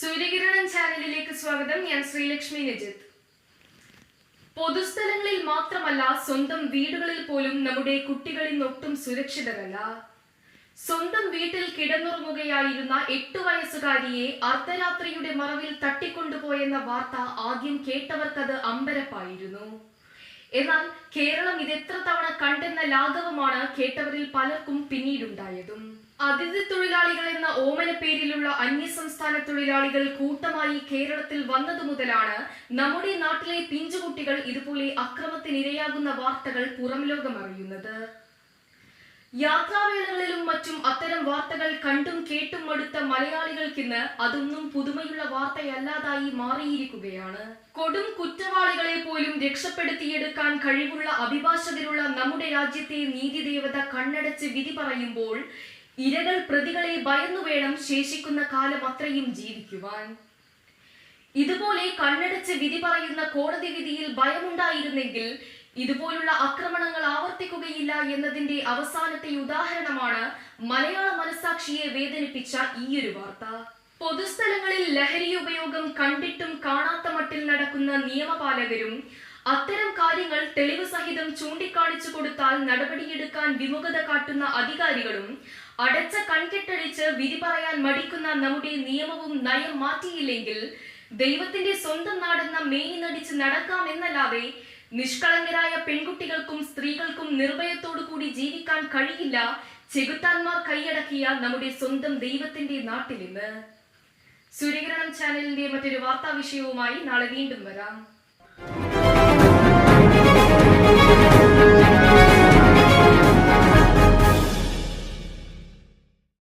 സൂര്യകിരണം ചാനലിലേക്ക് സ്വാഗതം. ഞാൻ ശ്രീലക്ഷ്മി നജിത്ത് പൊതുസ്ഥലങ്ങളിൽ മാത്രമല്ല സ്വന്തം വീടുകളിൽ പോലും നമ്മുടെ കുട്ടികൾ ഒട്ടും സുരക്ഷിതരല്ല. സ്വന്തം വീട്ടിൽ കിടന്നുറങ്ങുകയായിരുന്ന എട്ടു വയസ്സുകാരിയെ അർദ്ധരാത്രിയുടെ മറവിൽ തട്ടിക്കൊണ്ടുപോയെന്ന വാർത്ത ആദ്യം കേട്ടവർക്കത് അമ്പരപ്പായിരുന്നു. എന്നാൽ കേരളം ഇത് എത്ര തവണ കണ്ടെന്ന ലാഘവമാണ് കേട്ടവരിൽ പലർക്കും പിന്നീടുണ്ടായതും. അതിഥി തൊഴിലാളികൾ എന്ന ഓമന പേരിലുള്ള അന്യസംസ്ഥാന തൊഴിലാളികൾ കൂട്ടമായി കേരളത്തിൽ വന്നതു മുതലാണ് നമ്മുടെ നാട്ടിലെ പിഞ്ചുകുട്ടികൾ ഇതുപോലെ അക്രമത്തിനിരയാകുന്ന വാർത്തകൾ പുറം ലോകം അറിയുന്നത് യാത്രാവേളകളിലും മറ്റും അത്തരം വാർത്തകൾ കണ്ടും കേട്ടും മടുത്ത മലയാളികൾക്കിന്ന് അതൊന്നും പുതുമയുള്ള വാർത്തയല്ലാതായി മാറിയിരിക്കുകയാണ്. കൊടും കുറ്റവാളികളെ പോലും രക്ഷപ്പെടുത്തിയെടുക്കാൻ കഴിവുള്ള അഭിഭാഷകരുള്ള നമ്മുടെ രാജ്യത്തെ നീതിദേവത കണ്ണടച്ച് വിധി പറയുമ്പോൾ ഇരകൾ പ്രതികളെ ഭയന്നു വേണം ശേഷിക്കുന്ന കാലം അത്രയും ജീവിക്കുവാൻ. ഇതുപോലെ കണ്ണടച്ച് വിധി പറയുന്ന കോടതി വിധിയിൽ ഭയമുണ്ടായിരുന്നെങ്കിൽ ഇതുപോലുള്ള ആക്രമണങ്ങൾ ആവർത്തിക്കുകയില്ല എന്നതിന്റെ അവസാനത്തെ ഉദാഹരണമാണ് മലയാള മനസാക്ഷിയെ വേദനിപ്പിച്ച ഈയൊരു വാർത്ത. പൊതുസ്ഥലങ്ങളിൽ ലഹരി ഉപയോഗം കണ്ടിട്ടും കാണാത്ത മട്ടിൽ നടക്കുന്ന നിയമപാലകരും അത്തരം കാര്യങ്ങൾ തെളിവ് സഹിതം ചൂണ്ടിക്കാണിച്ചു കൊടുത്താൽ നടപടിയെടുക്കാൻ വിമുഖത കാട്ടുന്ന അധികാരികളും അടച്ച കൺകെട്ടടിച്ച് വിധി പറയാൻ മടിക്കുന്ന നമ്മുടെ നിയമവും നയം മാറ്റിയില്ലെങ്കിൽ ദൈവത്തിന്റെ സ്വന്തം നാടെന്ന മേനി നടിച്ച് നടക്കാമെന്നല്ലാതെ നിഷ്കളങ്കരായ പെൺകുട്ടികൾക്കും സ്ത്രീകൾക്കും നിർഭയത്തോടു കൂടി ജീവിക്കാൻ കഴിയില്ല ചെകുത്താന്മാർ കൈയടക്കിയ നമ്മുടെ സ്വന്തം ദൈവത്തിന്റെ നാട്ടിൽ ഇന്ന്. സൂര്യഗ്രഹണം ചാനലിന്റെ മറ്റൊരു വാർത്താ വിഷയവുമായി നാളെ വീണ്ടും വരാം.